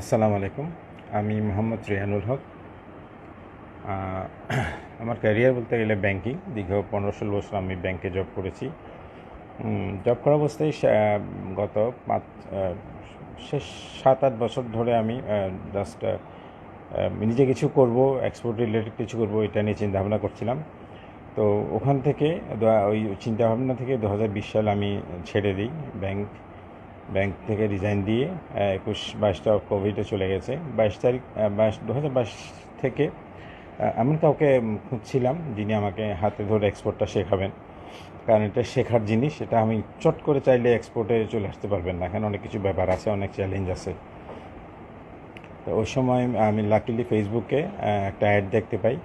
আসসালামু আলাইকুম। আমি মোহাম্মদ রেহানুল হক। আমার ক্যারিয়ার বলতে গেলে ব্যাংকিং। দীর্ঘ পনেরো ষোলো বছর আমি ব্যাংকে জব করেছি। জব করা অবস্থায় গত পাঁচ শেষ সাত আট বছর ধরে আমি জাস্ট নিজে কিছু করব এক্সপোর্ট রিলেটেড কিছু করব, এটা নিয়ে চিন্তা ভাবনা করছিলাম। তো ওখান থেকে ওই চিন্তাভাবনা থেকে দু হাজার বিশ সাল আমি ছেড়ে দিই ব্যাংক। ব্যাংক থেকে রিজাইন দিয়ে একুশ, বাইশটা কোভিডে চলে গেছে। বাইশ তারিখ বাইশ দু হাজার বাইশ থেকে এমন কাউকে খুঁজছিলাম যিনি আমাকে হাতে ধরে এক্সপোর্টটা শেখাবেন। কারণ এটা শেখার জিনিস, এটা আমি চট করে চাইলে এক্সপোর্টে চলে আসতে পারবেন না। এখানে অনেক কিছু ব্যাপার আছে, অনেক চ্যালেঞ্জ আছে। তো ওই সময় আমি লাকিলি ফেসবুকে একটা অ্যাড দেখতে পাই।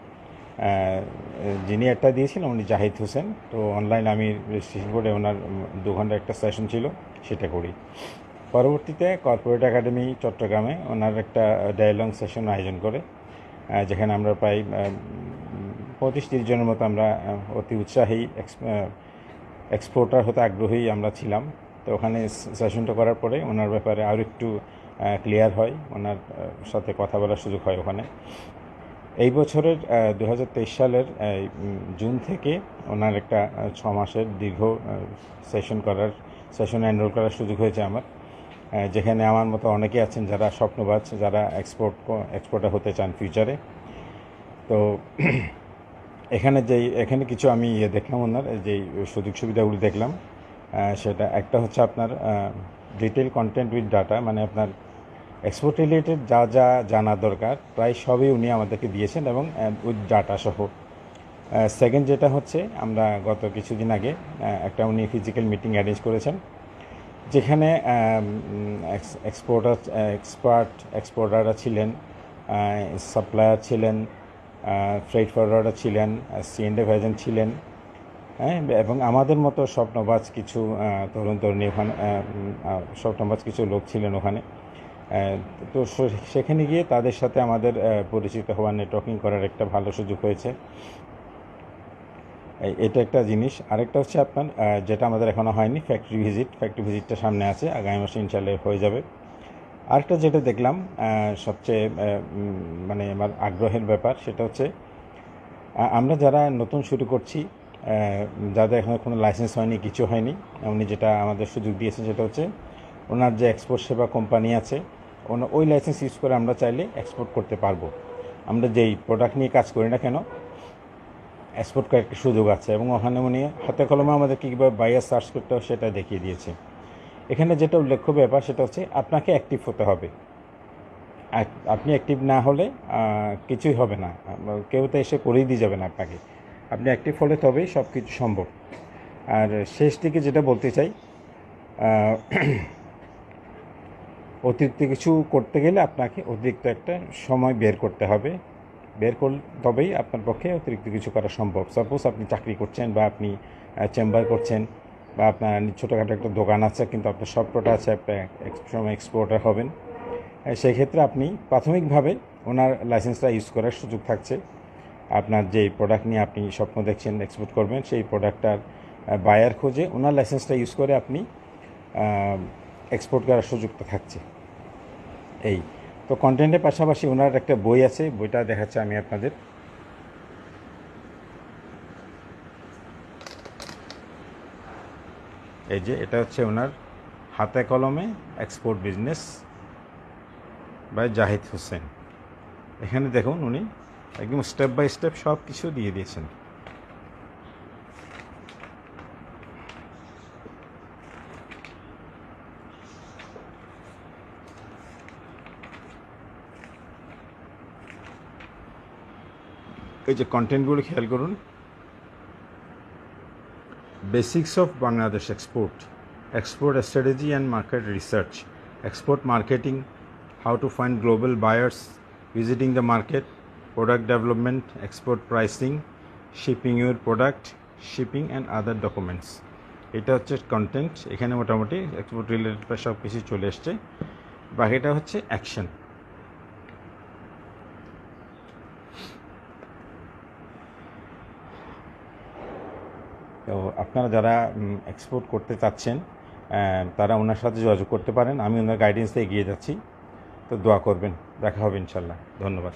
যিনি একটা দিয়েছিলেন, উনি জাহিদ হোসেন। তো অনলাইন আমি রেজিস্ট্রেশন করে ওনার দু ঘণ্টা একটা সেশন ছিল, সেটা করি। পরবর্তীতে কর্পোরেট একাডেমি চট্টগ্রামে ওনার একটা ডায়ালং সেশন আয়োজন করে যেখানে আমরা প্রায় পঁচিশ তিরিশ জনের মতো আমরা অতি উৎসাহী এক্সপোর্টার হতে আগ্রহী আমরা ছিলাম। তো ওখানে সেশনটা করার পরে ওনার ব্যাপারে আরও একটু ক্লিয়ার হয়। ওনার সাথে কথা বলার সুযোগ হয় ওখানে। এই বছরের দু হাজার তেইশ সালের জুন থেকে ওনার একটা ছ মাসের দীর্ঘ সেশন করার, সেশনে এনরোল করার সুযোগ হয়েছে আমার। যেখানে আমার মতো অনেকে আছেন যারা স্বপ্নবাজ, যারা এক্সপোর্ট, এক্সপোর্টার হতে চান ফিউচারে। তো এখানে যেই, এখানে কিছু আমি ইয়ে দেখলাম ওনার যেই সুযোগ সুবিধাগুলি দেখলাম সেটা একটা হচ্ছে আপনার ডিটেল কন্টেন্ট উইথ ডাটা মানে আপনার এক্সপোর্ট রিলেটেড যা যা জানা দরকার, প্রায় সবই উনি আমাদেরকে দিয়েছেন এবং ডাটা সহ। সেকেন্ড যেটা হচ্ছে, আমরা গত কিছুদিন আগে একটা উনি ফিজিক্যাল মিটিং অ্যারেঞ্জ করেছেন, যেখানে এক্সপোর্টার এক্সপার্ট এক্সপোর্টাররা ছিলেন সাপ্লায়ার ছিলেন ফ্রেড ফরওয়ার্ডার ছিলেন সিএনডে ভাইজন ছিলেন হ্যাঁ এবং আমাদের মতো স্বপ্নবাজ কিছু তরুণ তরুণী ওখানে স্বপ্নবাজ কিছু লোক ছিলেন ওখানে। তো সেখানে গিয়ে তাদের সাথে আমাদের পরিচিত হওয়ার নেটওয়ার্কিং করার একটা ভালো সুযোগ হয়েছে। এটা একটা জিনিস। আরেকটা হচ্ছে আপনার যেটা আমাদের এখনও হয়নি ফ্যাক্টরি ভিজিট ফ্যাক্টরি ভিজিটটা সামনে আছে, আগামী মাসে ইনশাল্লাহ হয়ে যাবে। আরেকটা যেটা দেখলাম সবচেয়ে মানে আমার আগ্রহের ব্যাপার, সেটা হচ্ছে আমরা যারা নতুন শুরু করছি যাদের এখনও কোনো লাইসেন্স হয়নি, কিছু হয়নি, উনি যেটা আমাদের সুযোগ দিয়েছেন, সেটা হচ্ছে, ওনার যে এক্সপোর্ট সেবা কোম্পানি আছে ওই লাইসেন্স ইউজ করে আমরা চাইলে এক্সপোর্ট করতে পারব। আমরা যেই প্রোডাক্ট নিয়ে কাজ করি না কেন এক্সপোর্ট করার একটা সুযোগ আছে এবং ওখানে উনি হাতে কলমে আমাদেরকে কীভাবে বাইরে সার্চ করতে হবে সেটা দেখিয়ে দিয়েছে। এখানে যেটা উল্লেখ্য ব্যাপার সেটা হচ্ছে আপনাকে অ্যাক্টিভ হতে হবে। আপনি অ্যাক্টিভ না হলে কিছুই হবে না। কেউ তো এসে করেই দিয়ে যাবে না আপনাকে। আপনি অ্যাক্টিভ হলে তবেই সব কিছু সম্ভব। আর শেষ দিকে যেটা বলতে চাই অতিরিক্ত কিছু করতে গেলে আপনাকে অতিরিক্ত একটা সময় বের করতে হবে। বের করলে তবেই আপনার পক্ষে অতিরিক্ত কিছু করা সম্ভব। সাপোজ আপনি চাকরি করছেন বা আপনি চেম্বার করছেন বা আপনার ছোটোখাটো একটা দোকান আছে কিন্তু আপনার সবটা আছে সময় এক্সপোর্টার হবেন। সেই ক্ষেত্রে আপনি প্রাথমিকভাবে ওনার লাইসেন্সটা ইউজ করার সুযোগ থাকছে। আপনার যেই প্রোডাক্ট নিয়ে আপনি স্বপ্ন দেখছেন এক্সপোর্ট করবেন, সেই প্রোডাক্টটার বায়ার খোঁজে ওনার লাইসেন্সটা ইউজ করে আপনি এক্সপোর্ট করার সুযোগটা থাকছে। এই, তো কন্টেন্টের পাশাপাশি ওনার একটা বই আছে, বইটা দেখাচ্ছি আমি আপনাদের। এই যে, এটা হচ্ছে ওনার হাতে কলমে export business by Zahid Hossain এখানে দেখুন উনি একদম স্টেপ বাই স্টেপ সব কিছু দিয়ে দিয়েছেন। এই যে কন্টেন্টগুলো খেয়াল করুন। Basics of Bangladesh export export strategy and market research export marketing how to find global buyers visiting the market product development export pricing shipping your product shipping and other documents এটা হচ্ছে কন্টেন্ট এখানে মোটামুটি export related সব কিছু চলে এসছে। বাকিটা হচ্ছে অ্যাকশন তো আপনারা যারা এক্সপোর্ট করতে চাচ্ছেন তারা ওনার সাথে যোগাযোগ করতে পারেন। আমি ওনার গাইডেন্সে এগিয়ে যাচ্ছি। তো দোয়া করবেন। দেখা হবে ইনশাল্লাহ। ধন্যবাদ।